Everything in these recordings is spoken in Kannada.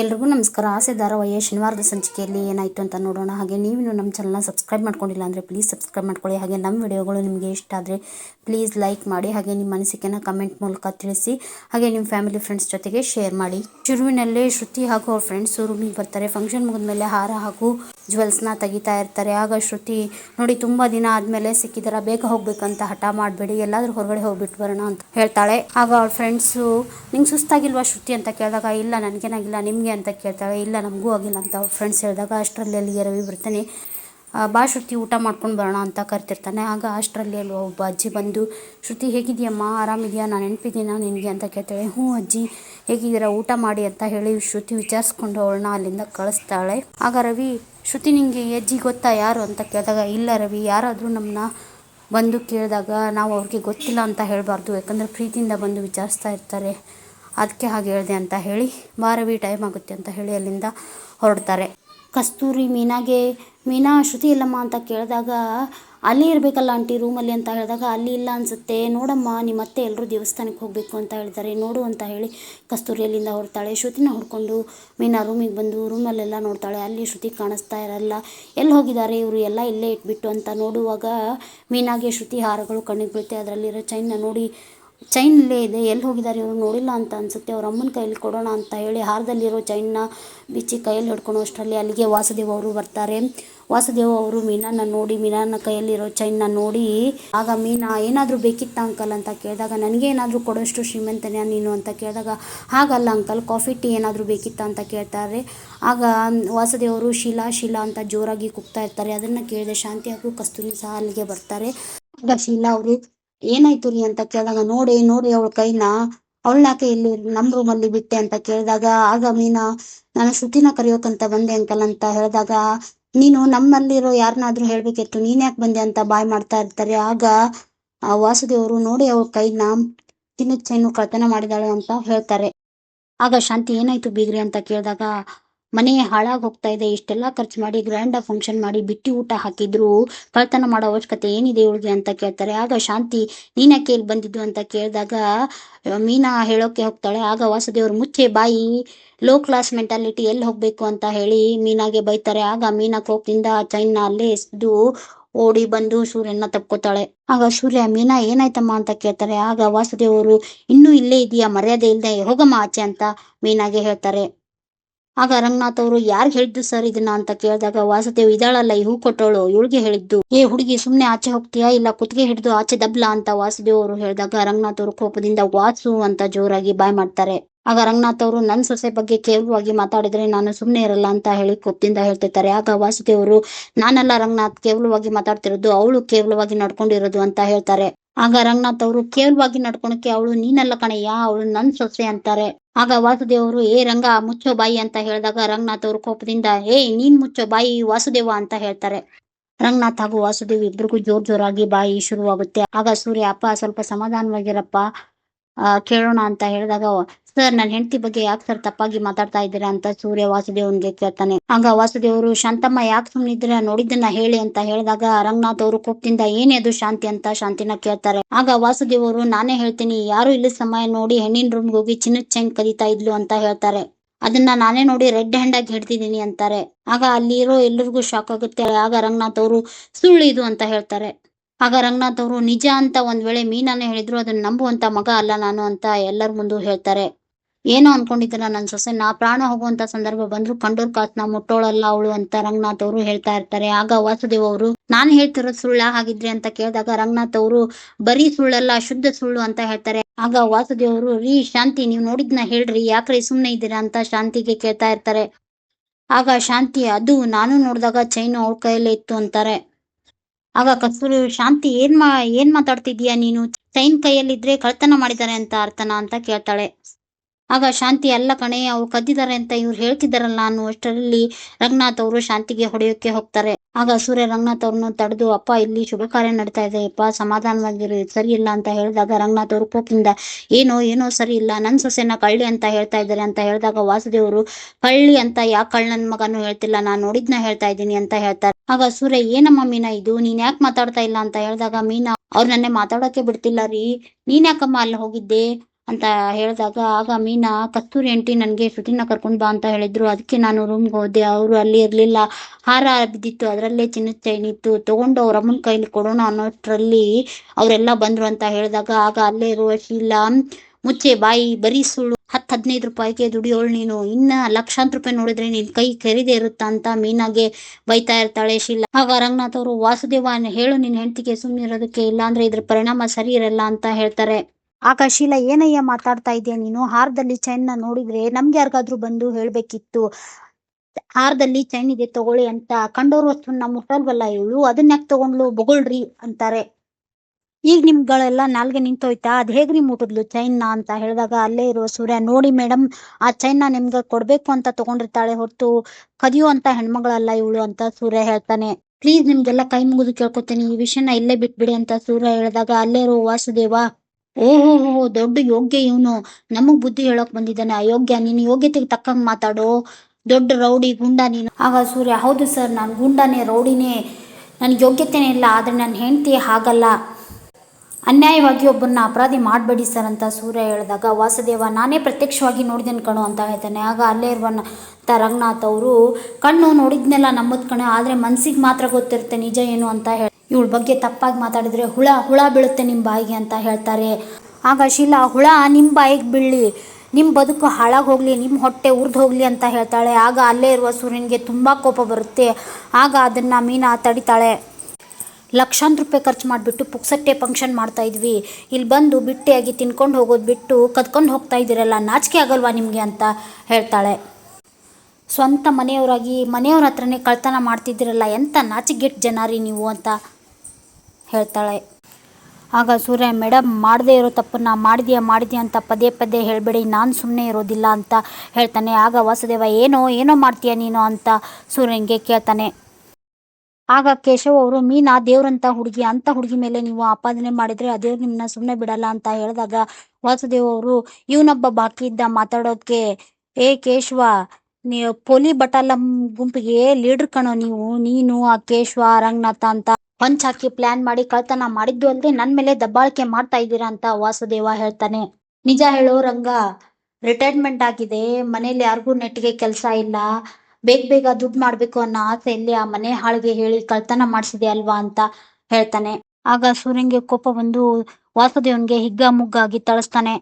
ಎಲ್ರಿಗೂ ನಮಸ್ಕಾರ. ಆಸೆ ಧಾರಾವಾಹಿಯ ಶನಿವಾರದ ಸಂಚಿಕೆಯಲ್ಲಿ ಏನಾಯಿತು ಅಂತ ನೋಡೋಣ. ಹಾಗೆ ನೀವು ನಮ್ಮ ಚಾನಲ್ನ ಸಬ್ಸ್ಕ್ರೈಬ್ ಮಾಡ್ಕೊಂಡಿಲ್ಲ ಅಂದರೆ ಪ್ಲೀಸ್ ಸಬ್ಸ್ಕ್ರೈಬ್ ಮಾಡ್ಕೊಳ್ಳಿ. ಹಾಗೆ ನಮ್ಮ ವಿಡಿಯೋಗಳು ನಿಮಗೆ ಇಷ್ಟ ಆದರೆ ಪ್ಲೀಸ್ ಲೈಕ್ ಮಾಡಿ, ಹಾಗೆ ನಿಮ್ಮ ಅನಿಸಿಕೆನ ಕಮೆಂಟ್ ಮೂಲಕ ತಿಳಿಸಿ, ಹಾಗೆ ನಿಮ್ಮ ಫ್ಯಾಮಿಲಿ ಫ್ರೆಂಡ್ಸ್ ಜೊತೆಗೆ ಶೇರ್ ಮಾಡಿ. ಶುರುವಿನಲ್ಲೇ ಶ್ರುತಿ ಹಾಗೂ ಅವ್ರ ಫ್ರೆಂಡ್ಸ್ ರೂಮಿಗೆ ಬರ್ತಾರೆ. ಫಂಕ್ಷನ್ ಮುಗಿದ್ಮೇಲೆ ಹಾರ ಹಾಗೂ ಜ್ಯುವೆಲ್ಸ್ನ ತೆಗಿತಾ ಇರ್ತಾರೆ. ಆಗ ಶ್ರುತಿ, ನೋಡಿ, ತುಂಬ ದಿನ ಆದಮೇಲೆ ಸಿಕ್ಕಿದಾರ? ಬೇಗ ಹೋಗ್ಬೇಕಂತ ಹಠ ಮಾಡಬೇಡಿ. ಎಲ್ಲಾದರೂ ಹೊರಗಡೆ ಹೋಗ್ಬಿಟ್ಟು ಬರೋಣ ಅಂತ ಹೇಳ್ತಾಳೆ. ಆಗ ಅವ್ರ ಫ್ರೆಂಡ್ಸು ನಿಂಗೆ ಸುಸ್ತಾಗಿಲ್ವಾ ಶ್ರುತಿ? ಅಂತ ಕೇಳಿದಾಗ, ಇಲ್ಲ, ನನಗೇನಾಗಿಲ್ಲ. ನಿಮಗೆ ಅಂತ ಕೇಳ್ತಾಳೆ, ಇಲ್ಲ ನಮಗೂ ಆಗಿಲ್ಲ ಅಂತ ಅವ್ರ ಫ್ರೆಂಡ್ಸ್ ಹೇಳಿದಾಗ ಅಷ್ಟರಲ್ಲಿ ರವಿ ಬರ್ತಾನೆ. ಬಾ ಶ್ರುತಿ, ಊಟ ಮಾಡ್ಕೊಂಡು ಬರೋಣ ಅಂತ ಕರ್ತಿರ್ತಾನೆ. ಆಗ ಅಷ್ಟರಲ್ಲಿ ಒಬ್ಬ ಅಜ್ಜಿ ಬಂದು, ಶ್ರುತಿ ಹೇಗಿದೆಯಮ್ಮ ಆರಾಮಿದೆಯಾ? ನಾನು ನೆನಪಿದ್ದೀನಾ ನಿನಗೆ? ಅಂತ ಕೇಳ್ತಾಳೆ. ಹ್ಞೂ ಅಜ್ಜಿ, ಹೇಗಿದ್ದೀರಾ? ಊಟ ಮಾಡಿ ಅಂತ ಹೇಳಿ ಶ್ರುತಿ ವಿಚಾರಿಸ್ಕೊಂಡು ಅವಳನ್ನ ಅಲ್ಲಿಂದ ಕಳಿಸ್ತಾಳೆ. ಆಗ ರವಿ, ಶ್ರುತಿ ಈ ಅಜ್ಜಿ ಗೊತ್ತಾ? ಯಾರು? ಅಂತ ಕೇಳಿದಾಗ, ಇಲ್ಲ ರವಿ, ಯಾರಾದರೂ ನಮ್ಮನ್ನ ಬಂದು ಕೇಳಿದಾಗ ನಾವು ಅವ್ರಿಗೆ ಗೊತ್ತಿಲ್ಲ ಅಂತ ಹೇಳಬಾರ್ದು. ಯಾಕಂದರೆ ಪ್ರೀತಿಯಿಂದ ಬಂದು ವಿಚಾರಿಸ್ತಾ ಇರ್ತಾರೆ. ಅದಕ್ಕೆ ಹಾಗೆ ಹೇಳಿದೆ ಅಂತ ಹೇಳಿ ಬಾರವಿ ಟೈಮ್ ಆಗುತ್ತೆ ಅಂತ ಹೇಳಿ ಅಲ್ಲಿಂದ ಹೊರಡ್ತಾರೆ. ಕಸ್ತೂರಿ ಮೀನಾಗೆ, ಮೀನಾ ಶ್ರುತಿ ಇಲ್ಲಮ್ಮ ಅಂತ ಕೇಳಿದಾಗ, ಅಲ್ಲಿ ಇರಬೇಕಲ್ಲ ಆಂಟಿ ರೂಮಲ್ಲಿ ಅಂತ ಹೇಳಿದಾಗ, ಅಲ್ಲಿ ಇಲ್ಲ ಅನಿಸುತ್ತೆ. ನೋಡಮ್ಮ ನಿಮ್ಮ ಅತ್ತೆ ಎಲ್ಲರೂ ದೇವಸ್ಥಾನಕ್ಕೆ ಹೋಗಬೇಕು ಅಂತ ಹೇಳಿದ್ದಾರೆ. ನೋಡು ಅಂತ ಹೇಳಿ ಕಸ್ತೂರಿ ಅಲ್ಲಿಂದ ಹೊರಡ್ತಾಳೆ. ಶ್ರುತಿನ ಹುಡ್ಕೊಂಡು ಮೀನಾ ರೂಮಿಗೆ ಬಂದು ರೂಮಲ್ಲೆಲ್ಲ ನೋಡ್ತಾಳೆ. ಅಲ್ಲಿ ಶ್ರುತಿ ಕಾಣಿಸ್ತಾ ಇರಲ್ಲ. ಎಲ್ಲಿ ಹೋಗಿದ್ದಾರೆ ಇವರು? ಎಲ್ಲ ಇಲ್ಲೇ ಇಟ್ಬಿಟ್ಟು ಅಂತ ನೋಡುವಾಗ ಮೀನಾಗೆ ಶ್ರುತಿ ಹಾರಗಳು ಕಣ್ಣಿಗೆ ಬೀಳುತ್ತೆ. ಅದರಲ್ಲಿರೋ ಚೈನ್ನ ನೋಡಿ ಚೈನ್ ಇಲ್ಲೇ ಇದೆ, ಎಲ್ಲಿ ಹೋಗಿದ್ದಾರೆ ಇವರು ನೋಡಿಲ್ಲ ಅಂತ ಅನಿಸುತ್ತೆ. ಅವ್ರ ಅಮ್ಮನ ಕೈಯಲ್ಲಿ ಕೊಡೋಣ ಅಂತ ಹೇಳಿ ಹಾರದಲ್ಲಿರೋ ಚೈನ್ನ ಬಿಚ್ಚಿ ಕೈಯಲ್ಲಿ ಹಿಡ್ಕೊಂಡು ಅಷ್ಟರಲ್ಲಿ ಅಲ್ಲಿಗೆ ವಾಸುದೇವ ಅವರು ಬರ್ತಾರೆ. ವಾಸುದೇವ್ ಅವರು ಮೀನನ್ನ ನೋಡಿ ಮೀನನ್ನ ಕೈಯಲ್ಲಿರೋ ಚೈನ್ನ ನೋಡಿ, ಆಗ ಮೀನಾ, ಏನಾದರೂ ಬೇಕಿತ್ತ ಅಂಕಲ್ ಅಂತ ಕೇಳಿದಾಗ, ನನಗೆ ಏನಾದರೂ ಕೊಡೋಷ್ಟು ಶ್ರೀಮಂತನೇ ನೀನು? ಅಂತ ಕೇಳಿದಾಗ, ಹಾಗಲ್ಲ ಅಂಕಲ್, ಕಾಫಿ, ಟೀ ಏನಾದರೂ ಬೇಕಿತ್ತ? ಅಂತ ಕೇಳ್ತಾರೆ. ಆಗ ವಾಸುದೇವ್ ಅವರು, ಶೀಲಾ ಶೀಲಾ ಅಂತ ಜೋರಾಗಿ ಕೂಗ್ತಾ ಇರ್ತಾರೆ. ಅದನ್ನು ಕೇಳಿದೆ ಶಾಂತಿ ಹಾಗೂ ಕಸ್ತೂರಿ ಸಹ ಅಲ್ಲಿಗೆ ಬರ್ತಾರೆ. ಶೀಲಾ ಅವರು ಏನಾಯ್ತು ರೀ ಅಂತ ಕೇಳಿದಾಗ ನೋಡಿ ನೋಡಿ ಅವಳ ಕೈನ ಅವಳನ್ಯಾಕೆ ಇಲ್ಲಿ ನಮ್ಮ ರೂಮಲ್ಲಿ ಬಿಟ್ಟೆ? ಅಂತ ಕೇಳಿದಾಗ, ಆಗ ಮೀನಾ, ನಾನು ಸುತ್ತಿನ ಕರೆಯೋಕಂತ ಬಂದೆ ಅಂಕಲ್ ಅಂತ ಹೇಳಿದಾಗ, ನೀನು ನಮ್ಮಲ್ಲಿರೋ ಯಾರನ್ನಾದ್ರೂ ಹೇಳ್ಬೇಕಿತ್ತು, ನೀನ್ ಯಾಕೆ ಬಂದೆ ಅಂತ ಬಾಯ್ ಮಾಡ್ತಾ ಇರ್ತಾರೆ? ಆಗ ಆ ವಾಸುದೇವರು ನೋಡಿ ಅವಳ ಕೈನ ಚಿನ್ನದ ಚೈನು ಕಳ್ತನ ಮಾಡಿದಾಳೆ ಅಂತ ಹೇಳ್ತಾರೆ. ಆಗ ಶಾಂತಿ, ಏನಾಯ್ತು ಬೀಗ್ರಿ? ಅಂತ ಕೇಳಿದಾಗ ಮನೆ ಹಾಳಾಗಿ ಹೋಗ್ತಾ ಇದೆ, ಇಷ್ಟೆಲ್ಲ ಖರ್ಚು ಮಾಡಿ ಗ್ರ್ಯಾಂಡ್ ಫಂಕ್ಷನ್ ಮಾಡಿ ಬಿಟ್ಟಿ ಊಟ ಹಾಕಿದ್ರು, ಕಳ್ತನ ಮಾಡೋ ಅವಶ್ಯಕತೆ ಏನಿದೆ ಇವಳಿಗೆ ಅಂತ ಕೇಳ್ತಾರೆ. ಆಗ ಶಾಂತಿ ನೀನಕ್ಕೆ ಇಲ್ಲಿ ಬಂದಿದ್ದು ಅಂತ ಕೇಳಿದಾಗ, ಮೀನಾ ಹೇಳೋಕೆ ಹೋಗ್ತಾಳೆ. ಆಗ ವಾಸುದೇವ್ರ ಮುಚ್ಚೆ ಬಾಯಿ ಲೋ ಕ್ಲಾಸ್ ಮೆಂಟಾಲಿಟಿ ಎಲ್ಲಿ ಹೋಗ್ಬೇಕು ಅಂತ ಹೇಳಿ ಮೀನಾಗೆ ಬೈತಾರೆ. ಆಗ ಮೀನಾ ಕೋಪದಿಂದ ಚೈನ್ನ ಅಲ್ಲೇ ಎಸ್ದು, ಓಡಿ ಬಂದು ಸೂರ್ಯನ ತಪ್ಕೋತಾಳೆ. ಆಗ ಸೂರ್ಯ, ಮೀನಾ ಏನಾಯ್ತಮ್ಮ ಅಂತ ಕೇಳ್ತಾರೆ. ಆಗ ವಾಸುದೇವರು, ಇನ್ನೂ ಇಲ್ಲೇ ಇದೆಯಾ? ಮರ್ಯಾದೆ ಇಲ್ಲದೆ ಹೋಗಮ್ಮ ಆಚೆ ಅಂತ ಮೀನಾಗೆ ಹೇಳ್ತಾರೆ. ಆಗ ರಂಗನಾಥ್ ಅವರು ಯಾರ್ಗ್ ಹೇಳಿದ್ದು ಸರ್ ಇದನ್ನ? ಅಂತ ಕೇಳಿದಾಗ, ವಾಸುದೇವ್ ಇದಾಳಲ್ಲ ಈ ಹೂ ಕೊಟ್ಟವಳು. ಇವಳಿಗೆ ಹೇಳಿದ್ದು, ಏ ಹುಡುಗಿ, ಸುಮ್ನೆ ಆಚೆ ಹೋಗ್ತೀಯಾ? ಇಲ್ಲ ಕುತ್ತಿಗೆ ಹಿಡಿದು ಆಚೆ ದಬ್ಲಾ ಅಂತ ವಾಸುದೇವ್ ಅವರು ಹೇಳಿದಾಗ, ರಂಗನಾಥ್ ಅವರು ಕೋಪದಿಂದ, ವಾಸು ಅಂತ ಜೋರಾಗಿ ಬಾಯ್ ಮಾಡ್ತಾರೆ. ಆಗ ರಂಗನಾಥ್ ಅವರು ನನ್ನ ಸೊಸೆ ಬಗ್ಗೆ ಕೇವಲವಾಗಿ ಮಾತಾಡಿದ್ರೆ ನಾನು ಸುಮ್ನೆ ಇರಲ್ಲ ಅಂತ ಹೇಳಿ ಕೋಪದಿಂದ ಹೇಳ್ತಿರ್ತಾರೆ. ಆಗ ವಾಸುದೇವರು ನಾನಲ್ಲ ರಂಗನಾಥ್, ಕೇವಲವಾಗಿ ಮಾತಾಡ್ತಿರೋದು, ಅವಳು ಕೇವಲವಾಗಿ ನಡ್ಕೊಂಡಿರೋದು ಅಂತ ಹೇಳ್ತಾರೆ. ಆಗ ರಂಗನಾಥ್ ಅವರು ಕೇವಲವಾಗಿ ನಡ್ಕೊಳಕ್ಕೆ ಅವಳು ನೀನಲ್ಲ ಕಣಯ್ಯ, ಅವಳು ನನ್ ಸೊಸೆ ಅಂತಾರೆ. ಆಗ ವಾಸುದೇವರು, ಏ ರಂಗ, ಮುಚ್ಚೋ ಬಾಯಿ ಅಂತ ಹೇಳಿದಾಗ ರಂಗನಾಥ್ ಅವರು ಕೋಪದಿಂದ, ಏ, ನೀನ್ ಮುಚ್ಚೋ ಬಾಯಿ ವಾಸುದೇವ ಅಂತ ಹೇಳ್ತಾರೆ. ರಂಗನಾಥ್ ಹಾಗೂ ವಾಸುದೇವ್ ಇಬ್ರಿಗೂ ಜೋರ್ ಜೋರಾಗಿ ಬಾಯಿ ಶುರುವಾಗುತ್ತೆ. ಆಗ ಸೂರ್ಯ, ಅಪ್ಪ, ಸ್ವಲ್ಪ ಸಮಾಧಾನವಾಗಿರಪ್ಪ, ಆ, ಕೇಳೋಣ ಅಂತ ಹೇಳಿದಾಗ ಸರ್ ನನ್ನ ಹೆಂಡತಿ ಬಗ್ಗೆ ಯಾಕೆ ಸರ್ ತಪ್ಪಾಗಿ ಮಾತಾಡ್ತಾ ಇದ್ದೀರಾ ಅಂತ ಸೂರ್ಯ ವಾಸುದೇವನ್ಗೆ ಕೇಳ್ತಾನೆ. ಆಗ ವಾಸುದೇವರು, ಶಾಂತಮ್ಮ ಯಾಕೆ ಸುಮ್ಮನಿದ್ದೀರಾ ನೋಡಿದ್ದನ್ನ ಹೇಳಿ ಅಂತ ಹೇಳಿದಾಗ ರಂಗನಾಥ್ ಅವರು ಕೋಪದಿಂದ, ಏನೇ ಅದು ಶಾಂತಿ ಅಂತ ಶಾಂತಿನ ಕೇಳ್ತಾರೆ. ಆಗ ವಾಸುದೇವರು, ನಾನೇ ಹೇಳ್ತೀನಿ, ಯಾರು ಇಲ್ಲಿ ಸಮಯ ನೋಡಿ ಹೆಣ್ಣಿನ ರೂಮ್ಗೆ ಹೋಗಿ ಚಿನ್ನದ್ ಚೆಂಗ್ ಕದೀತಾ ಇದ್ಲು ಅಂತ ಹೇಳ್ತಾರೆ. ಅದನ್ನ ನಾನೇ ನೋಡಿ ರೆಡ್ ಹ್ಯಾಂಡ್ ಆಗಿ ಹಿಡ್ತಿದ್ದೀನಿ ಅಂತಾರೆ. ಆಗ ಅಲ್ಲಿರೋ ಎಲ್ಲರಿಗೂ ಶಾಕ್ ಆಗುತ್ತೆ. ಆಗ ರಂಗನಾಥ್ ಅವರು, ಸುಳ್ಳು ಇದು ಅಂತ ಹೇಳ್ತಾರೆ. ಆಗ ರಂಗನಾಥ್ ಅವರು, ನಿಜ ಅಂತ ಒಂದ್ ವೇಳೆ ಮೀನಾನೇ ಹೇಳಿದ್ರು, ಅದನ್ನ ನಂಬುವಂತ ಮಗ ಅಲ್ಲ ನಾನು ಅಂತ ಎಲ್ಲರ ಮುಂದೆ ಹೇಳ್ತಾರೆ. ಏನೋ ಅನ್ಕೊಂಡಿದ್ದೀರ ನನ್ ಸೊಸೆ ನಾ ಪ್ರಾಣ ಹೋಗುವಂತ ಸಂದರ್ಭ ಬಂದ್ರು ಕಂಡೂರ್ ಕಾತ್ನ, ಮುಟ್ಟೋಳಲ್ಲ ಅವಳು ಅಂತ ರಂಗನಾಥ್ ಅವರು ಹೇಳ್ತಾ ಇರ್ತಾರೆ. ಆಗ ವಾಸುದೇವ್ ಅವರು, ನಾನ್ ಹೇಳ್ತಿರೋದು ಸುಳ್ಳ ಹಾಗಿದ್ರೆ ಅಂತ ಕೇಳಿದಾಗ ರಂಗನಾಥ್ ಅವರು, ಬರೀ ಸುಳ್ಳಲ್ಲ, ಶುದ್ಧ ಸುಳ್ಳು ಅಂತ ಹೇಳ್ತಾರೆ. ಆಗ ವಾಸುದೇವ್ ಅವರು, ರೀ ಶಾಂತಿ, ನೀವ್ ನೋಡಿದ್ನ ಹೇಳ್ರಿ, ಯಾಕ್ರಿ ಸುಮ್ನೆ ಇದ್ದೀರಾ ಅಂತ ಶಾಂತಿಗೆ ಕೇಳ್ತಾ ಇರ್ತಾರೆ. ಆಗ ಶಾಂತಿ, ಅದು ನಾನು ನೋಡಿದಾಗ ಚೈನ್ ಅವಳ ಕೈಯಲ್ಲೇ ಇತ್ತು ಅಂತಾರೆ. ಆಗ ಕಸ್ತೂರಿ ಶಾಂತಿ, ಏನ್ ಮಾ, ಏನ್ ಮಾತಾಡ್ತಿದ್ಯಾ ನೀನು? ಚೈನ್ ಕೈಯಲ್ಲಿದ್ರೆ ಕಳ್ತನ ಮಾಡಿದ್ದಾರೆ ಅಂತ ಅರ್ಥನ ಅಂತ ಕೇಳ್ತಾಳೆ. ಆಗ ಶಾಂತಿ ಅಲ್ಲ ಕಣೆ, ಅವ್ರು ಕದ್ದಿದ್ದಾರೆ ಅಂತ ಇವ್ರು ಹೇಳ್ತಿದ್ದಾರಲ್ಲ ಅನ್ನುವಷ್ಟರಲ್ಲಿ ರಂಗನಾಥ್ ಅವರು ಶಾಂತಿಗೆ ಹೊಡೆಯೋಕೆ ಹೋಗ್ತಾರೆ. ಆಗ ಸೂರ್ಯ ರಂಗನಾಥ್ ಅವ್ರನ್ನ ತಡೆದು, ಅಪ್ಪ, ಇಲ್ಲಿ ಶುಭ ಕಾರ್ಯ ನಡೀತಾ ಇದೆ ಅಪ್ಪ ಸಮಾಧಾನವಾಗಿರಿ ಸರಿ ಇಲ್ಲ ಅಂತ ಹೇಳಿದಾಗ ರಂಗನಾಥ್ ಅವರು ಕೋಪದಿಂದ, ಏನೋ ಏನೋ ಸರಿ ಇಲ್ಲ, ನನ್ ಸೊಸೆನ ಕಳ್ಳಿ ಅಂತ ಹೇಳ್ತಾ ಇದ್ದಾರೆ ಅಂತ ಹೇಳಿದಾಗ ವಾಸುದೇವರು, ಕಳ್ಳಿ ಅಂತ ಯಾಕೆ ಕಳ್ಳ ನನ್ ಮಗನು ಹೇಳ್ತಿಲ್ಲ, ನಾನ್ ನೋಡಿದ್ನ ಹೇಳ್ತಾ ಇದ್ದೀನಿ ಅಂತ ಹೇಳ್ತಾರೆ. ಆಗ ಸೂರ್ಯ, ಏನಮ್ಮ ಮೀನಾ ಇದು? ನೀನ್ ಯಾಕೆ ಮಾತಾಡ್ತಾ ಇಲ್ಲ? ಅಂತ ಹೇಳಿದಾಗ, ಮೀನಾ, ಅವ್ರ ನನ್ನೆ ಮಾತಾಡೋಕೆ ಬಿಡ್ತಿಲ್ಲ ರೀ. ನೀನ್ ಯಾಕಮ್ಮ ಅಲ್ಲಿ ಹೋಗಿದ್ದೆ? ಅಂತ ಹೇಳಿದಾಗ, ಆಗ ಮೀನಾ, ಕಸ್ತೂರಿ ಎಂಟಿ ನನಗೆ ಶ್ರುತಿನ ಕರ್ಕೊಂಡು ಬಾ ಅಂತ ಹೇಳಿದ್ರು. ಅದಕ್ಕೆ ನಾನು ರೂಮ್ಗೆ ಹೋದೆ. ಅವರು ಅಲ್ಲಿ ಇರಲಿಲ್ಲ. ಹಾರ ಬಿದ್ದಿತ್ತು. ಅದರಲ್ಲೇ ಚಿನ್ನದ ಚೈನ್ ಇತ್ತು. ತಗೊಂಡು ಅವ್ರ ಅಮ್ಮನ ಕೈಲಿ ಕೊಡೋಣ ಅನ್ನೋಷ್ಟರಲ್ಲಿ ಅವರೆಲ್ಲ ಬಂದ್ರು ಅಂತ ಹೇಳಿದಾಗ, ಆಗ ಅಲ್ಲೇ ಇರುವ ಶೀಲಾ ಮುಚ್ಚೆ, ಬಾಯಿ, ಬರೀ ಸುಳ್ಳು. ಹತ್ತು, ಹದಿನೈದು ರೂಪಾಯಿಗೆ ದುಡಿಯೋಳು ನೀನು. ಇನ್ನ ಲಕ್ಷಾಂತರ ರೂಪಾಯಿ ನೋಡಿದ್ರೆ ನಿನ್ ಕೈ ಕೆರಿದೆ ಇರುತ್ತಾ? ಅಂತ ಮೀನಾಗೆ ಬೈತಾ ಇರ್ತಾಳೆ ಶೀಲಾ. ಆಗ ರಂಗನಾಥ್ ಅವರು, ವಾಸುದೇವ ಹೇಳು, ನಿನ್ ಹೆಂಡತಿಗೆ ಸುಮ್ಮನೆ ಇರೋದಕ್ಕೆ ಇಲ್ಲಾಂದ್ರೆ ಇದ್ರ ಪರಿಣಾಮ ಸರಿ ಇರಲ್ಲ ಅಂತ ಹೇಳ್ತಾರೆ. ಆಗ ಶೀಲಾ, ಏನಯ್ಯ ಮಾತಾಡ್ತಾ ಇದೆಯಾ ನೀನು? ಹಾರದಲ್ಲಿ ಚೈನ್ ನೋಡಿದ್ರೆ ನಮ್ಗೆ ಯಾರಿಗಾದ್ರೂ ಬಂದು ಹೇಳ್ಬೇಕಿತ್ತು. ಹಾರದಲ್ಲಿ ಚೈನ್ ಇದೆ ತಗೊಳ್ಳಿ ಅಂತ. ಕಂಡೋರ್ ವಸ್ತುನ ಮುಟ್ಟಲ್ವಲ್ಲ ಇವಳು? ಅದನ್ನ ಯಾಕೆ ತಗೊಂಡ್ಲು? ಬೊಗಳ್ರಿ ಅಂತಾರೆ. ಈಗ ನಿಮ್ಗಳೆಲ್ಲ ನಾಲ್ಗೆ ನಿಂತೋಯ್ತಾ? ಅದ್ ಹೇಗ್ರಿ ಮುಟ್ಟಿದ್ಲು ಚೈನ್ನ ಅಂತ ಹೇಳಿದಾಗ ಅಲ್ಲೇ ಇರುವ ಸೂರ್ಯ, ನೋಡಿ ಮೇಡಮ್ ಆ ಚೈನ್ನ ನಿಮ್ಗೆ ಕೊಡ್ಬೇಕು ಅಂತ ತಗೊಂಡಿರ್ತಾಳೆ ಹೊರತು. ಕದಿಯುವಂತ ಹೆಣ್ಮಗಳಲ್ಲ ಇವಳು ಅಂತ ಸೂರ್ಯ ಹೇಳ್ತಾನೆ. ಪ್ಲೀಸ್ ನಿಮ್ಗೆಲ್ಲ ಕೈ ಮುಗಿದು ಕೇಳ್ಕೊತೀನಿ. ಈ ವಿಷಯನ ಇಲ್ಲೇ ಬಿಟ್ಬಿಡಿ ಅಂತ ಸೂರ್ಯ ಹೇಳಿದಾಗ ಅಲ್ಲೇ ಇರೋ ವಾಸುದೇವ ಓಹೋ ದೊಡ್ಡ ಯೋಗ್ಯ ಇವನು. ನಮಗ್ ಬುದ್ಧಿ ಹೇಳಕ್ ಬಂದಿದ್ದಾನೆ. ಅಯೋಗ್ಯ ನೀನು ಯೋಗ್ಯತೆಗೆ ತಕ್ಕಂಗ್ ಮಾತಾಡೋ. ದೊಡ್ಡ ರೌಡಿ ಗುಂಡ ನೀನು. ಆಗ ಸೂರ್ಯ, ಹೌದು ಸರ್, ನಾನು ಗುಂಡನೇ, ರೌಡಿನೇ. ನನಗೆ ಯೋಗ್ಯತೆನೇ ಇಲ್ಲ, ಆದರೆ ನನ್ನ ಹೆಂಡತಿ ಹಾಗಲ್ಲ. ಅನ್ಯಾಯವಾಗಿ ಒಬ್ಬನ್ನ ಅಪರಾಧಿ ಮಾಡಬೇಡಿ ಸರ್ ಅಂತ ಸೂರ್ಯ ಹೇಳಿದಾಗ, ವಾಸುದೇವ, ನಾನೇ ಪ್ರತ್ಯಕ್ಷವಾಗಿ ನೋಡಿದೆನು ಕಣು ಅಂತ ಹೇಳ್ತಾನೆ. ಆಗ ಅಲ್ಲೇ ಇರುವ ರಂಗನಾಥ್ ಅವರು, ಕಣ್ಣು ನೋಡಿದ್ನೆಲ್ಲ ನಮ್ಮದ್ ಕಣೆ, ಆದರೆ ಮನ್ಸಿಗೆ ಮಾತ್ರ ಗೊತ್ತಿರುತ್ತೆ ನಿಜ ಏನು ಅಂತ ಹೇಳಿ ಇವಳ ಬಗ್ಗೆ ತಪ್ಪಾಗಿ ಮಾತಾಡಿದ್ರೆ ಹುಳ ಹುಳ ಬೀಳುತ್ತೆ ನಿಮ್ಮ ಬಾಯಿಗೆ ಅಂತ ಹೇಳ್ತಾರೆ. ಆಗ ಶೀಲಾ, ಹುಳ ನಿಮ್ಮ ಬಾಯಿಗೆ ಬೀಳಿ ನಿಮ್ಮ ಬದುಕು ಹಾಳಾಗಿ ಹೋಗಲಿ ನಿಮ್ಮ ಹೊಟ್ಟೆ ಉರ್ದು ಹೋಗಲಿ ಅಂತ ಹೇಳ್ತಾಳೆ. ಆಗ ಅಲ್ಲೇ ಇರುವ ಸೂರ್ಯನಿಗೆ ತುಂಬ ಕೋಪ ಬರುತ್ತೆ. ಆಗ ಅದನ್ನು ಮೀನಾ ತಡಿತಾಳೆ. ಲಕ್ಷಾಂತರ ರೂಪಾಯಿ ಖರ್ಚು ಮಾಡಿಬಿಟ್ಟು ಪುಕ್ಸಟ್ಟೆ ಫಂಕ್ಷನ್ ಮಾಡ್ತಾ ಇದ್ವಿ. ಇಲ್ಲಿ ಬಂದು ಬಿಟ್ಟಿಯಾಗಿ ತಿನ್ಕೊಂಡು ಹೋಗೋದು ಬಿಟ್ಟು ಕದ್ಕೊಂಡು ಹೋಗ್ತಾ ಇದ್ದೀರಲ್ಲ, ನಾಚಿಕೆ ಆಗಲ್ವಾ ನಿಮಗೆ ಅಂತ ಹೇಳ್ತಾಳೆ. ಸ್ವಂತ ಮನೆಯವರಾಗಿ ಮನೆಯವ್ರ ಹತ್ರನೇ ಕಳ್ತನ ಮಾಡ್ತಿದ್ದೀರಲ್ಲ ಎಂಥ ನಾಚಿಗೆಟ್ ಜನ ರೀ ನೀವು ಅಂತ ಹೇಳ್ತಾಳೆ. ಆಗ ಸೂರ್ಯ ಮೇಡಮ್ ಮಾಡದೇ ಇರೋ ತಪ್ಪನ್ನು ಮಾಡಿದ್ಯಾ ಮಾಡಿದ್ಯಾ ಅಂತ ಪದೇ ಪದೇ ಹೇಳಬೇಡಿ, ನಾನು ಸುಮ್ಮನೆ ಇರೋದಿಲ್ಲ ಅಂತ ಹೇಳ್ತಾನೆ. ಆಗ ವಾಸುದೇವ, ಏನೋ ಏನೋ ಮಾಡ್ತೀಯ ನೀನು? ಅಂತ ಸೂರ್ಯನಿಗೆ ಕೇಳ್ತಾನೆ. ಆಗ ಕೇಶವ್ ಅವರು, ಮೀನಾ, ದೇವ್ರಂತ ಹುಡುಗಿ, ಅಂತ ಹುಡುಗಿ ಮೇಲೆ ನೀವು ಆಪಾದನೆ ಮಾಡಿದ್ರೆ ಆ ದೇವ್ರು ನಿಮ್ಮನ್ನ ಸುಮ್ಮನೆ ಬಿಡಲ್ಲ ಅಂತ ಹೇಳಿದಾಗ ವಾಸುದೇವ ಅವರು, ಇವನೊಬ್ಬ ಬಾಕಿ ಇದ್ದ ಮಾತಾಡೋಕೆ ಏ ಕೇಶವ ನೀವು ಪೊಲಿ ಬಟಾಲಂ ಗುಂಪಿಗೆ ಲೀಡರ್ ಕಣೋ ನೀವು, ನೀನು ಆ ಕೇಶವ ರಂಗನಾಥ ಅಂತ ಪಂಚ್ ಹಾಕಿ ಪ್ಲಾನ್ ಮಾಡಿ ಕಳ್ತನ ಮಾಡಿದ್ದು ಅಲ್ಲದೆ ನನ್ ಮೇಲೆ ದಬ್ಬಾಳಿಕೆ ಮಾಡ್ತಾ ಇದ್ದೀರಾ ಅಂತ ವಾಸುದೇವ ಹೇಳ್ತಾನೆ. ನಿಜ ಹೇಳೋ ರಂಗ ರಿಟೈರ್ಮೆಂಟ್ ಆಗಿದೆ, ಮನೇಲಿ ಯಾರಿಗೂ ನೆಟ್ಟಿಗೆ ಕೆಲಸ ಇಲ್ಲ, ಬೇಗ ಬೇಗ ದುಡ್ಡು ಮಾಡ್ಬೇಕು ಅನ್ನೋ ಆಸೆಯಲ್ಲಿ ಆ ಮನೆ ಹಾಳಿಗೆ ಹೇಳಿ ಕಳ್ತನ ಮಾಡಿಸಿದೆ ಅಲ್ವಾ ಅಂತ ಹೇಳ್ತಾನೆ. ಆಗ ಸೂರ್ಯಂಗೆ ಕೋಪ ಬಂದು ವಾಸುದೇವನ್ಗೆ ಹಿಗ್ಗ ಮುಗ್ಗಾಗಿ ತಳಸ್ತಾನೆ.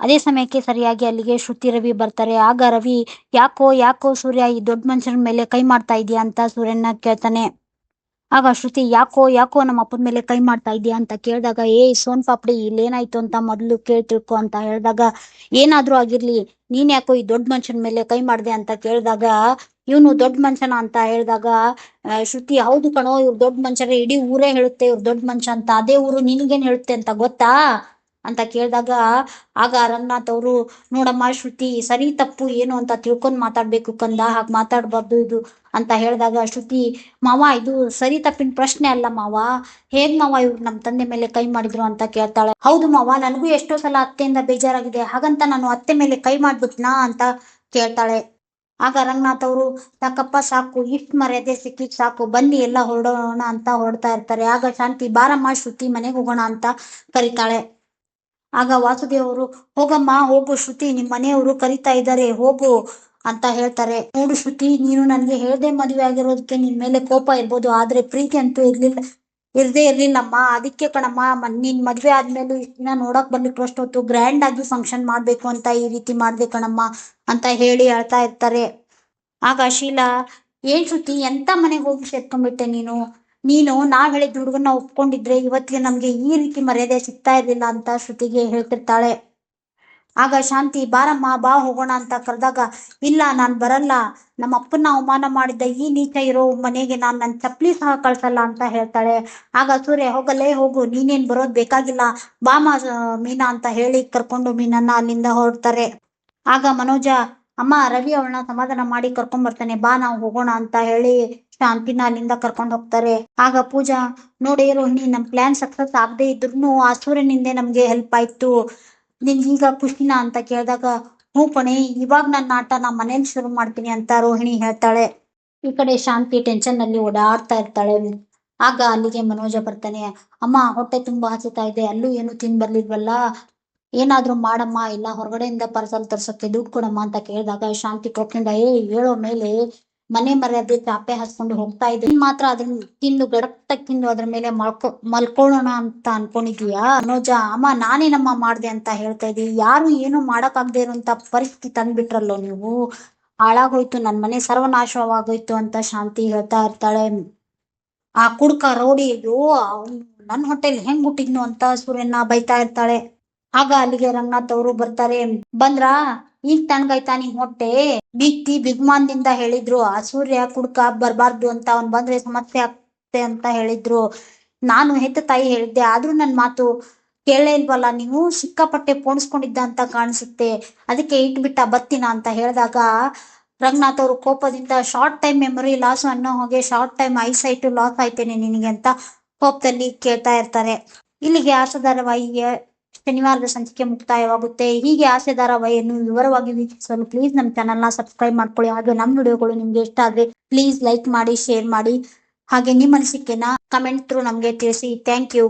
ಅದೇ ಸಮಯಕ್ಕೆ ಸರಿಯಾಗಿ ಅಲ್ಲಿಗೆ ಶ್ರುತಿ ರವಿ ಬರ್ತಾರೆ. ಆಗ ರವಿ, ಯಾಕೋ ಯಾಕೋ ಸೂರ್ಯ ಈ ದೊಡ್ಡ ಮನುಷ್ಯನ ಮೇಲೆ ಕೈ ಮಾಡ್ತಾ ಇದೆಯಾ? ಅಂತ ಸೂರ್ಯನ ಕೇಳ್ತಾನೆ. ಆಗ ಶ್ರುತಿ, ಯಾಕೋ ಯಾಕೋ ನಮ್ಮ ಅಪ್ಪನ ಮೇಲೆ ಕೈ ಮಾಡ್ತಾ ಇದೀಯಾ ಅಂತ ಕೇಳಿದಾಗ, ಏ ಸೋನ್ ಪಾಪಡಿ ಇಲ್ಲೇನಾಯ್ತು ಅಂತ ಮೊದಲು ಕೇಳ್ತಿಳ್ಕೊ ಅಂತ ಹೇಳಿದಾಗ, ಏನಾದ್ರೂ ಆಗಿರ್ಲಿ, ನೀನ್ ಯಾಕೋ ಈ ದೊಡ್ಡ ಮನುಷ್ಯನ ಮೇಲೆ ಕೈ ಮಾಡ್ದೆ ಅಂತ ಕೇಳಿದಾಗ, ಇವನು ದೊಡ್ಡ ಮನುಷ್ಯನ ಅಂತ ಹೇಳಿದಾಗ ಶ್ರುತಿ, ಹೌದು ಕಣೋ, ಇವ್ರು ದೊಡ್ಡ ಮನುಷ್ಯರೇ, ಇಡೀ ಊರೇ ಹೇಳುತ್ತೆ, ಇವ್ರು ದೊಡ್ಡ ಮನುಷ್ಯ ಅಂತ, ಅದೇ ಊರು ನಿನ್ಗೇನ್ ಹೇಳುತ್ತೆ ಅಂತ ಗೊತ್ತಾ? ಅಂತ ಕೇಳಿದಾಗ, ಆಗ ರಂಗನಾಥ್ ಅವರು, ನೋಡಮ್ಮ ಶ್ರುತಿ, ಸರಿ ತಪ್ಪು ಏನು ಅಂತ ತಿಳ್ಕೊಂಡ್ ಮಾತಾಡ್ಬೇಕು ಕಂದ, ಹಾಗೆ ಮಾತಾಡ್ಬಾರ್ದು ಇದು ಅಂತ ಹೇಳಿದಾಗ ಶ್ರುತಿ, ಮಾವ, ಇದು ಸರಿ ತಪ್ಪಿನ ಪ್ರಶ್ನೆ ಅಲ್ಲ ಮಾವ. ಹೇಗ್ ಮಾವ ಇವ್ರು ನಮ್ಮ ತಂದೆ ಮೇಲೆ ಕೈ ಮಾಡಿದ್ರು ಅಂತ ಕೇಳ್ತಾಳೆ. ಹೌದು ಮಾವ, ನನಗೂ ಎಷ್ಟೋ ಸಲ ಅತ್ತೆಯಿಂದ ಬೇಜಾರಾಗಿದೆ, ಹಾಗಂತ ನಾನು ಅತ್ತೆ ಮೇಲೆ ಕೈ ಮಾಡ್ಬಿಟ್ನಾ ಅಂತ ಕೇಳ್ತಾಳೆ. ಆಗ ರಂಗನಾಥ್ ಅವರು, ತಕ್ಕಪ್ಪ, ಸಾಕು, ಇಷ್ಟ್ ಮರ್ಯಾದೆ ಸಿಕ್ಕಿ ಸಾಕು, ಬನ್ನಿ ಎಲ್ಲ ಹೊರಡೋಣ ಅಂತ ಹೊರಡ್ತಾ ಇರ್ತಾರೆ. ಆಗ ಶಾಂತಿ, ಬಾರಮ್ಮ, ಶ್ರುತಿ, ಮನೆಗೆ ಹೋಗೋಣ ಅಂತ ಕರೀತಾಳೆ. ಆಗ ವಾಸುದೇವರು, ಹೋಗಮ್ಮ, ಹೋಗು ಶ್ರುತಿ, ನಿಮ್ ಮನೆಯವರು ಕರಿತಾ ಇದ್ದಾರೆ, ಹೋಗು ಅಂತ ಹೇಳ್ತಾರೆ. ನೋಡು ಶ್ರುತಿ, ನೀನು ನನಗೆ ಹೇಳ್ದೆ ಮದುವೆ ಆಗಿರೋದಕ್ಕೆ ನಿನ್ ಮೇಲೆ ಕೋಪ ಇರ್ಬೋದು, ಆದ್ರೆ ಪ್ರೀತಿ ಅಂತೂ ಇರ್ಲಿಲ್ಲ, ಇರ್ದೇ ಇರ್ಲಿಲ್ಲಮ್ಮ. ಅದಕ್ಕೆ ಕಣಮ್ಮ ನಿನ್ ಮದ್ವೆ ಆದ್ಮೇಲೆ ಇಷ್ಟ ದಿನ ನೋಡಕ್ ಬರ್ಲಿಕ್ಕೆ ಅಷ್ಟೊತ್ತು ಗ್ರ್ಯಾಂಡ್ ಆಗಿ ಫಂಕ್ಷನ್ ಮಾಡ್ಬೇಕು ಅಂತ ಈ ರೀತಿ ಮಾಡ್ದೆ ಕಣಮ್ಮ ಅಂತ ಹೇಳಿ ಹೇಳ್ತಾ ಇರ್ತಾರೆ. ಆಗ ಶೀಲಾ, ಏನ್ ಶ್ರುತಿ, ಎಂತ ಮನೆಗೆ ಹೋಗಿ ಸೇರ್ಕೊಂಡ್ಬಿಟ್ಟೆ ನೀನು? ನೀನು ನಾವ್ ಹೇಳಿದ ಹುಡುಗನ್ನ ಒಪ್ಕೊಂಡಿದ್ರೆ ಇವತ್ತಿಗೆ ನಮ್ಗೆ ಈ ರೀತಿ ಮರ್ಯಾದೆ ಸಿಗ್ತಾ ಇರ್ಲಿಲ್ಲ ಅಂತ ಶ್ರುತಿಗೆ ಹೇಳ್ತಿರ್ತಾಳೆ. ಆಗ ಶಾಂತಿ, ಬಾರಮ್ಮ, ಬಾ, ಹೋಗೋಣ ಅಂತ ಕರೆದಾಗ, ಇಲ್ಲ, ನಾನ್ ಬರಲ್ಲ. ನಮ್ಮ ಅಪ್ಪನ ಅವಮಾನ ಮಾಡಿದ್ದ ಈ ನೀಚ ಇರೋ ಮನೆಗೆ ನಾನ್ ನನ್ ಚಪ್ಪಲಿ ಸಹ ಕಳ್ಸಲ್ಲ ಅಂತ ಹೇಳ್ತಾಳೆ. ಆಗ ಸೂರ್ಯ ಹೋಗಲ್ಲೇ ಹೋಗು, ನೀನೇನ್ ಬರೋದ್ ಬೇಕಾಗಿಲ್ಲ. ಬಾಮ ಮೀನಾ ಅಂತ ಹೇಳಿ ಕರ್ಕೊಂಡು ಮೀನನ್ನ ಅಲ್ಲಿಂದ ಹೊರಡ್ತಾರೆ. ಆಗ ಮನೋಜ, ಅಮ್ಮ, ರವಿ ಅವಳನ್ನ ಸಮಾಧಾನ ಮಾಡಿ ಕರ್ಕೊಂಡ್ ಬರ್ತಾನೆ. ಬಾ, ನಾವು ಹೋಗೋಣ ಅಂತ ಹೇಳಿ ಶಾಂತಿನ ಅಲ್ಲಿಂದ ಕರ್ಕೊಂಡ್ ಹೋಗ್ತಾರೆ. ಆಗ ಪೂಜಾ, ನೋಡಿ ರೋಹಿಣಿ ನಮ್ ಪ್ಲಾನ್ ಸಕ್ಸಸ್ ಆಗದೆ ಇದ್ರು ಆ ಸೂರ್ಯನಿಂದ ನಮ್ಗೆ ಹೆಲ್ಪ್ ಆಯ್ತು. ನಿನ್ಗೀಗ ಖುಷಿನ ಅಂತ ಕೇಳಿದಾಗ, ಹ್ಞೂ ಕಣೆ ಇವಾಗ ನನ್ನ ಆಟ ನಾ ಮನೇಲಿ ಶುರು ಮಾಡ್ತೀನಿ ಅಂತ ರೋಹಿಣಿ ಹೇಳ್ತಾಳೆ. ಈ ಕಡೆ ಶಾಂತಿ ಟೆನ್ಷನ್ನಲ್ಲಿ ಓಡಾಡ್ತಾ ಇರ್ತಾಳೆ. ಆಗ ಅಲ್ಲಿಗೆ ಮನೋಜ ಬರ್ತಾನೆ, ಅಮ್ಮ, ಹೊಟ್ಟೆ ತುಂಬಾ ಹಸಿತಾ ಇದೆ, ಅಲ್ಲೂ ಏನು ತಿನ್ ಬರ್ಲಿಲ್ವಲ್ಲ? ಏನಾದ್ರೂ ಮಾಡಮ್ಮ, ಇಲ್ಲ ಹೊರಗಡೆಯಿಂದ ಪರ್ಸಲ್ ತರ್ಸಕ್ಕೆ ದುಡ್ಡು ಕೊಡಮ್ಮ, ಅಂತ ಕೇಳಿದಾಗ ಶಾಂತಿ ಕೊಟ್ಕೊಂಡ ಏ ಹೇಳೋ ಮೇಲೆ ಮನೆ ಮರ್ಯಾದೆ ಚಾಪೆ ಹಾಸ್ಕೊಂಡು ಹೋಗ್ತಾ ಇದ್ದೀನಿ ಮಾತ್ರ ಅದನ್ನ ತಿಂದು ಗಡಪ್ತ ತಿಂದು ಅದ್ರ ಮೇಲೆ ಮಲ್ಕೊ, ಮಲ್ಕೊಳ್ಳೋಣ ಅಂತ ಅನ್ಕೊಂಡಿದೀಯಾ? ಮನೋಜ, ಅಮ್ಮ ನಾನೇನಮ್ಮ ಮಾಡ್ದೆ ಅಂತ ಹೇಳ್ತಾ ಇದೀವಿ ಯಾರು ಏನು ಮಾಡಕ್ಕಾಗ್ದೇ ಇರುವಂತ ಪರಿಸ್ಥಿತಿ ತಂದ್ಬಿಟ್ರಲ್ಲೋ ನೀವು? ಹಾಳಾಗೋಯ್ತು, ನನ್ ಮನೆ ಸರ್ವನಾಶವಾಗೋಯ್ತು ಅಂತ ಶಾಂತಿ ಹೇಳ್ತಾ ಇರ್ತಾಳೆ. ಆ ಕುಡ್ಕ ರೌಡಿ, ಅಯ್ಯೋ ನನ್ ಹೊಟ್ಟೆಲಿ ಹೆಂಗ್ ಹುಟ್ಟಿದ್ನು ಅಂತ ಸೂರ್ಯನ್ನ ಬೈತಾ ಇರ್ತಾಳೆ. ಆಗ ಅಲ್ಲಿಗೆ ರಂಗನಾಥ್ ಅವರು ಬರ್ತಾರೆ. ಬಂದ್ರ? ಈಗ ತಣ್ಣಗಾಯ್ತಾ ನೀ ಹೊಟ್ಟೆ? ಬಿತ್ತಿ ಬಿಗ್ಮಾನ್ದಿಂದ ಹೇಳಿದ್ರು ಆ ಸೂರ್ಯ ಕುಡ್ಕ ಬರ್ಬಾರ್ದು ಅಂತ ಅವ್ನ್ ಬಂದ್ರೆ ಸಮಸ್ಯೆ ಆಗ್ತೆ ಅಂತ ಹೇಳಿದ್ರು. ನಾನು ಹೆತ್ತ ತಾಯಿ ಹೇಳಿದ್ದೆ, ಆದ್ರೂ ನನ್ ಮಾತು ಕೇಳೇ ಇಲ್ವಲ್ಲ, ನೀವು ಸಿಕ್ಕಾಪಟ್ಟೆ ಪೋಣಿಸ್ಕೊಂಡಿದ್ದ ಅಂತ ಕಾಣಿಸುತ್ತೆ. ಅದಕ್ಕೆ ಇಟ್ಬಿಟ್ಟ ಬತ್ತಿನ ಅಂತ ಹೇಳಿದಾಗ ರಂಗನಾಥ್ ಅವರು ಕೋಪದಿಂದ, ಶಾರ್ಟ್ ಟೈಮ್ ಮೆಮೊರಿ ಲಾಸ್ ಅನ್ನೋ ಹಾಗೆ ಶಾರ್ಟ್ ಟೈಮ್ ಐಸೈಟ್ ಲಾಸ್ ಆಯ್ತೇನೆ ನಿನಗೆ ಅಂತ ಕೋಪದಲ್ಲಿ ಕೇಳ್ತಾ ಇರ್ತಾರೆ. ಇಲ್ಲಿಗೆ ಧಾರಾವಾಹಿಗೆ ಶನಿವಾರದ ಸಂಚಿಕೆ ಮುಕ್ತಾಯವಾಗುತ್ತೆ. ಹೀಗೆ ಆಸೆ ಧಾರಾವಾಹಿಯನ್ನು ವಿವರವಾಗಿ ವೀಕ್ಷಿಸಲು ಪ್ಲೀಸ್ ನಮ್ಮ ಚಾನೆಲ್ನ ಸಬ್ಸ್ಕ್ರೈಬ್ ಮಾಡ್ಕೊಳ್ಳಿ. ಹಾಗೆ ನಮ್ಮ ವಿಡಿಯೋಗಳು ನಿಮ್ಗೆ ಇಷ್ಟ ಆದ್ರೆ ಪ್ಲೀಸ್ ಲೈಕ್ ಮಾಡಿ ಶೇರ್ ಮಾಡಿ. ಹಾಗೆ ನಿಮ್ಮ ಅನಿಸಿಕೆನ ಕಮೆಂಟ್ ಥ್ರೂ ನಮ್ಗೆ ತಿಳಿಸಿ. Thank you